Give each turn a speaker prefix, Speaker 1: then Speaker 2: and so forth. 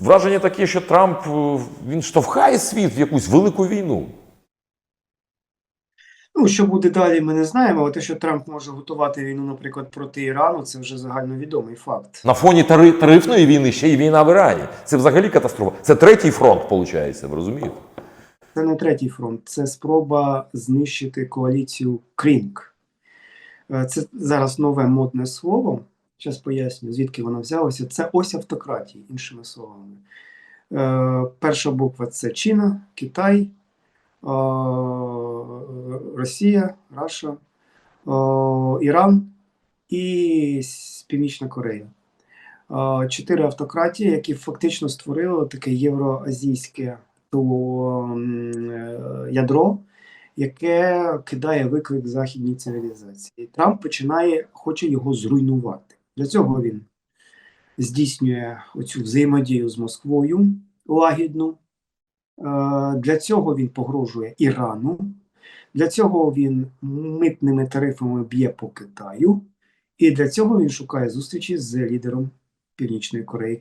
Speaker 1: Враження таке, що Трамп е, він штовхає світ в якусь велику війну.
Speaker 2: Ну, що буде далі, ми не знаємо, але те, що Трамп може готувати війну, наприклад, проти Ірану, це вже загальновідомий факт.
Speaker 1: На фоні тари- тарифної війни ще й війна в Ірані. Це взагалі катастрофа. Це третій фронт, виходить, ви розумієте?
Speaker 2: Це не третій фронт, це спроба знищити коаліцію Крінк. Е, Це зараз нове модне слово. Зараз поясню, звідки воно взялося. Це ось автократії, іншими словами. Е, Перша буква це Чина, Китай, е, Росія, Раша, е, Іран і Північна Корея. Е, Чотири автократії, які фактично створили таке євроазійське то е, ядро, яке кидає виклик західній цивілізації. Трамп починає, хоче його зруйнувати. Для цього він здійснює оцю взаємодію з Москвою лагідну. Е, Для цього він погрожує Ірану. Для цього він митними тарифами б'є по Китаю. І для цього він шукає зустрічі з лідером Північної Кореї